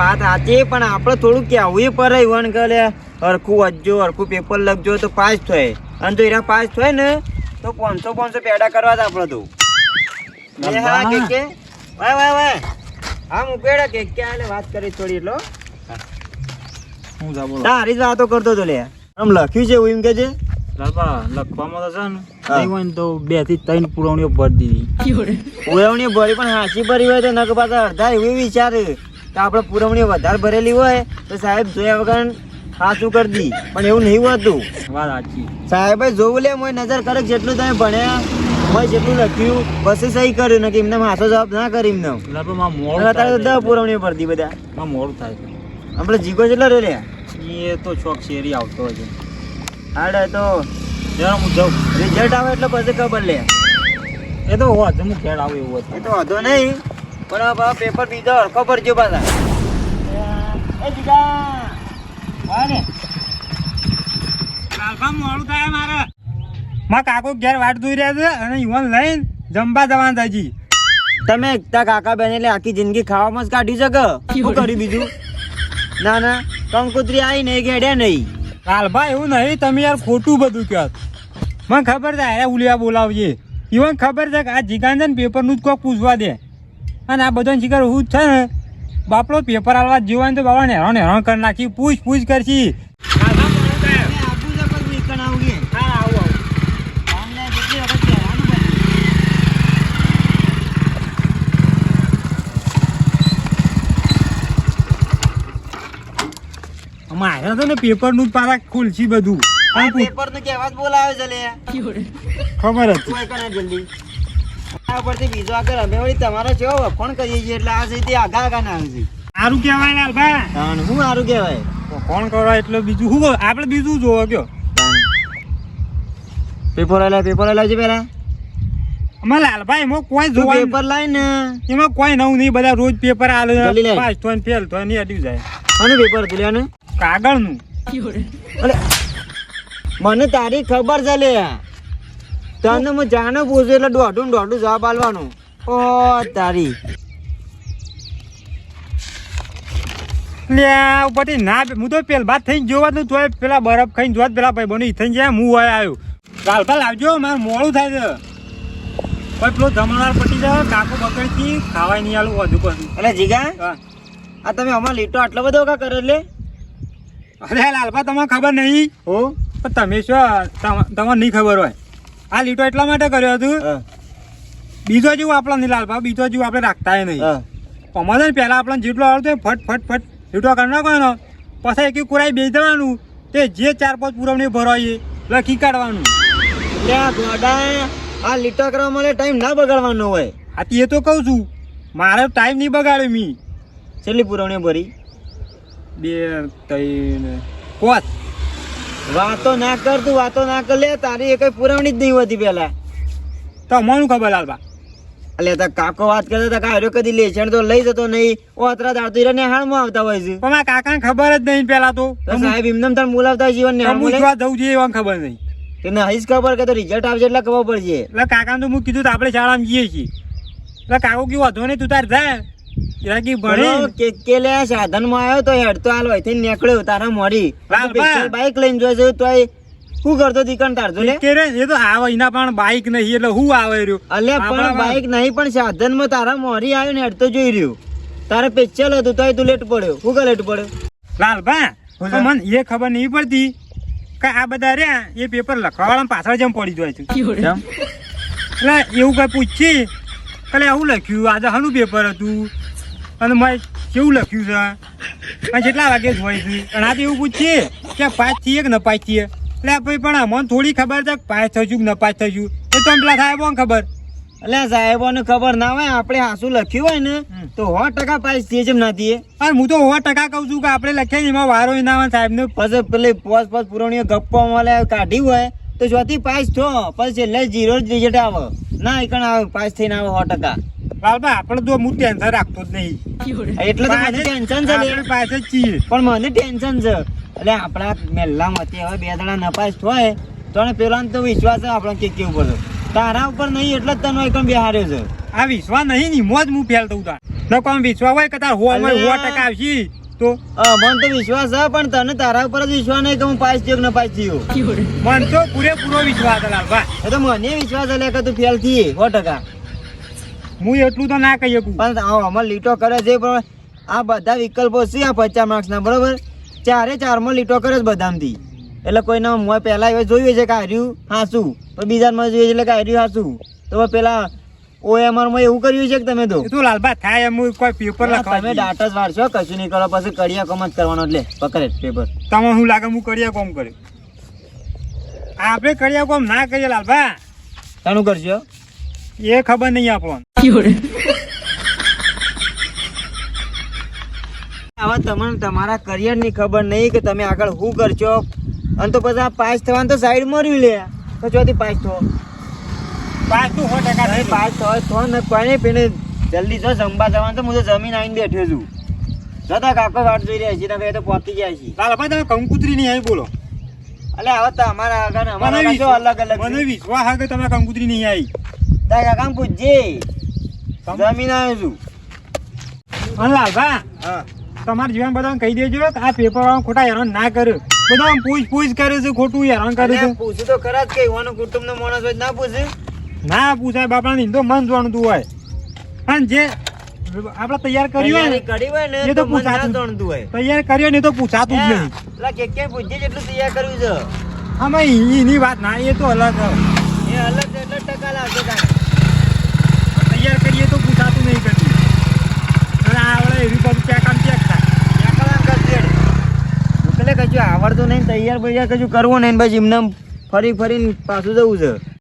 વાત સાચી પણ આપણે થોડું કહેવું પડે કે લે હરખું વાંચજો હરખું પેપર લખજો તો પાસ થાય. અને તો એના પાસ થાય ને તો પાંચસો પાંચસો પેડા કરવા જ આપણે તો. હા કે કે. વાય વાય વાય હા મૂકેડા કે કે આને વાત કરી થોડી એટલો. હું જા બોલો. તારી જ વાતો કરતો તો લે. આમ લખ્યું છે એમ કે છે? લખવામાં તો છે ને. નહીં તો બેથી ત્રણ પુરવણીઓ ભરી દીધી. ભરી પણ હાચી ભરી હોય તો નક પાછા અડધા એવું વિચારે. કે આપણે પુરવણી વધારે ભરેલી હોય તો સાહેબ જોયા વગર સાચું કરી દી. પણ એવું નહીં હોતું. વાત સાચી. સાહેબ જોવું લે મોય નજર કરે જેટલું તમે ભણ્યા મોય જેટલું લખ્યું પછી સહી કર્યું ને કે એમને હાથો જવાબ ના કરી એમને. અત્યારે તો દસ પુરવણી ભરતી બધા. માં મોડું થાય આપણે જીગો જેટલો રે લે એ તો ચોક શેરી આવતો હોય છે. હાડે તો જરા હું જાઉં. રિઝલ્ટ આવે એટલે પછી ખબર લે. એ તો હોત હું ખેડ આવું એવું એ તો વાંધો નહીં. પણ આ બા પેપર બીજો હરકો ભરજો પાછા. એ જીગા વાને મોડું થાય મારે. માં કાકો ઘેર વાટ જોઈ રહ્યા છે અને યુવાન લઈને જમવા જવાના થાય તમે એકતા કાકા બેન એટલે આખી જિંદગી ખાવામાં જ કાઢી શકો. શું કર્યું બીજું? ના ના કંકોત્રી આવી નહીં ઘેડ્યા નહીં. લાલબા એવું નહીં તમે યાર ખોટું બધું કહો. મને ખબર છે અરે ઉલિયા બોલાવજે. ઈવન ખબર છે કે આ જીગાન છે ને પેપરનું જ કોક પૂછવા દે. અને આ બધાને શિકાર હું જ છે ને બાપડો પેપર આલવા જેવો ને તો બાબા હેરાન હેરાન કરી નાખી પૂછ પૂછ કરશી. મારે તો ને પેપરનું જ પારા ખુલશી બધું. પેપરનું કેવા જ બોલાવે છે ખબર હતી જલ્દી? આ ઉપરથી બીજો આગળ અમે વળી તમારો કેવો વખોણ કરીએ છીએ એટલે આ સીધી આગા આગા ના આવે છે. સારું કહેવાય લાલભા ભાઈ શું સારું કહેવાય? કોણ કરવા એટલે બીજું શું આપણે બીજું જોવો કયો. પેપર આલા પેપર આલા છે પેલા? અમારે લાલભાઈ એમાં કોઈ જોવા પેપર લાય ને. એમાં કોઈ નવું નહીં બધા રોજ પેપર આલે. પાસ તો ફેલ તો નહીં અડી જાય. આનું પેપર કાગળનું. અરે મને તારી ખબર છે લે તને હું જાણે પૂછું એટલે દોઢું દોઢું જવાબ આલવાનું ઓ તારી. લે ઉપરથી ના હું તો પેલ બાદ થઈને જોવા જ તોય પેલા બરફ ખાઈને જોવા પેલા ભાઈ બની થઈને જાય હું હોય આવ્યો. લાલભા લાવજો મારે મોડું થાય છે. ભાઈ પેલો જમણવાર પટી જાય કાકો બકડથી ખાવાય નહીં આલું વધુ પછી એટલે જીગા? આ તમે અમારે લીટો આટલો બધો કા કરે એટલે? અરે લાલભા તમને ખબર નહીં? હો? પણ તમે શું તમ- તમને નહીં ખબર હોય? આ લીટો એટલા માટે કર્યો હતું? બીજો જેવું આપણા નહીં લાલભા બીજો જેવું આપણે રાખતા નહીં. હા. ને પહેલા આપણને જેટલો આવડતો ફટ ફટ ફટ લીટો કરી નાખવાનો. પછી એક કુરાઈ બેસી દેવાનું તે જે ચાર પાંચ પુરવણી ભરવાઈએ એટલે લખી કાઢવાનું. આ લીટો કરવા માટે ટાઈમ ના બગાડવાનો હોય. આ તે તો કહું છું. મારે ટાઈમ નહીં બગાડ્યો મી. છેલ્લી પુરવણી ભરી? બે ત્રણ પાંચ વાતો ના કર તું વાતો ના કર. લે તારી એ કઈ પુરવણી જ નહીં હોતી પેલા તો અમારું ખબર લાલબા એટલે તા કાકો વાત કરતા હતા કાયરો કદી લેછણ તો લઈ જતો નહીં. ઓ અત્રા દાડતો હીરા નિહાળમાં આવતા હોય છે. પણ આ કાકાને ખબર જ નહીં પેલા તો. તો સાહેબ એમને તાર બોલાવતા જીવન ને પૂછવા જવું જોઈએ એવા ખબર નહીં. તેને હઈશ ખબર કે તો રિઝલ્ટ આવશે એટલે ખબર પડશે. એટલે કાકાને તો હું કીધું તો આપણે શાળામાં જઈએ છીએ. એટલે કાકો કેવું વાંધો નહીં તું તાર જા. જરાક ભણી કે કે લે સાધનમાં આવ્યો તો હેડ તો હાલ નીકળ્યો તારા બાઈક લઈને જોઈ તોય શું કરતો દીકન તારજો લે કે રે એ તો આવે એના પણ બાઈક નહીં એટલે હું આવે રહ્યો? પણ બાઈક નહીં પણ સાધનમાં તારા મોરી આવ્યો ને હેડતો જોઈ રહ્યો. તારે પેચલ હતું તોય તું લેટ પડ્યો. શું કે લેટ પડ્યો? લાલભા. મને એ ખબર નહીં પડતી કે આ બધા રહ્યા એ પેપર લખવાવાળા પાછળ જેમ પડી જાય છે. એટલે એવું કઈ પૂછી એટલે આવું લખ્યું આજે હનું પેપર હતું? અને મેં કેવું લખ્યું છે? અને કેટલા વાગે હોય છે? અને આજે એવું પૂછીએ કે પાંચ થઈએ કે ન પાસ થઈએ? એટલે ભાઈ પણ મને થોડી ખબર છે પાસ થઈશું કે ન થશું એ તો પેલા સાહેબો ખબર. એટલે સાહેબોને ખબર ના હોય આપણે હાસું લખ્યું હોય ને તો સો ટકા પાસ થઈએ જેમ ના થઈએ. અને હું તો સો ટકા કહું છું કે આપણે લખ્યા છે એમાં વારો ના આવે સાહેબને. પછી પેલી પોસ પોસ પુરવણીઓ ગપ્પો મળે કાઢી હોય તો જોથી પાસ થો પછી છેલ્લે જીરો જ રિઝલ્ટ આવે. ના એકણ આવે પાસ થઈને આવે સો ટકા. આપણે તો હું ટેન્શન રાખતો જ નહીં. એટલે તો મને ટેન્શન છે આપણે પાસે છીએ. પણ મને ટેન્શન છે. એટલે આપણા મેલ્લા મતે હવે બે જણા નપાસ થાય તો પેલાને તો વિશ્વાસ છે આપણને કે કેવું પડે તારા ઉપર નહીં એટલે જ તને એકણ બે છે. આ વિશ્વાસ નહીં ની મોજ હું ફેલ થઉં તાર. ન કોમ વિશ્વાસ હોય કે તાર. ટકા આવશી તો? મને તો વિશ્વાસ છે પણ તને તારા ઉપર જ વિશ્વાસ નહીં કે હું પાસ થયો ન પાસ થયો. મન તો પૂરેપૂરો વિશ્વાસ છે લાલભા. એ તો મને વિશ્વાસ એટલે કે તું ફેલથી સો ટકા. હું એટલું તો ના કહી શકું. પણ આમાં લીટો કરે છે પણ આ બધા વિકલ્પો છે આ પચાસ માર્ક્સના બરોબર? ચારે ચારમાં લીટો કરે છે બધામાંથી. એટલે કોઈને મોં પહેલા એ જોયું છે કે હાર્યું હાસું પણ બીજામાં જોઈએ છે એટલે કે હાર્યું હાસું. તો પેલા OMR માં એવું કર્યું છે કે તમે તો? તું લાલબા લાલભા થાય એમ કોઈ પેપર હા, લખવા તમે. ડાટા જ વાળશો કશું નહીં કરો પછી કડિયા કોમ જ કરવાનો એટલે પકડે પેપર તમે શું લાગે હું કડિયા કોમ કર્યું આપણે કડિયા કોમ ના કરીએ લાલભા શાનું કરશો? એ ખબર નહીં આપણને. હવે તમને તમારા કરિયરની ખબર નહીં કે તમે આગળ શું કરશો. અને તો પછી આ પાસ થવાનું તો સાઈડ મર્યું લે. તો ચોથી પાસ થો. પાસ તું સો ટકા પાસ થો. તો ને કોઈ નહીં જલ્દી જો જમવા જવાનું તો હું તો જમીન આવીને બેઠો છું. જતા કાકો વાટ જોઈ રહ્યા છીએ તમે તો પહોંચી ગયા છીએ લાલભા તમે કંકુતરી નહીં આવી બોલો. એટલે હવે તો અમારા આગળ અમારા આગળ અલગ અલગ મને વિશ્વાસ હા કે તમે કંકુતરી નહીં આવી તારા કામ પૂછજે. જમીન આવ્યો છું. અને લાલભા હા. તમારા જીવન બધાને કહી દેજો કે આ પેપર વાળા ખોટા હેરાન ના કરે. બધા પૂછ પૂછ કરે છે ખોટું હેરાન કરે છે. પૂછું તો ખરા જ કે કુટુંબ નો માણસ હોય ના પૂછે? ના પૂછાય બાપડા ને તો મન જાણતું હોય. અને જે આપણે તૈયાર કર્યું હોય ને કરી હોય ને એ તો પૂછાતું. જોણતું હોય. તૈયાર કર્યો ને તો પૂછાતું જ નહીં. પેલા કે કે પૂછજે જેટલું તૈયાર કર્યું છે. આમાં ભાઈ એની વાત ના એ તો અલગ એ અલગ એટલે ટકા લાવશે તારે. તૈયાર કરીએ તો પૂછાતું નહીં કરતી અને આવડે એવી બધું ચેક આમ ચેક થાય ટકા કરશે. એટલે કશું આવડતું નહીં તૈયાર બૈયાર કશું કરવું નહીં પછી એમને ફરી ફરીને પાછું જવું છે.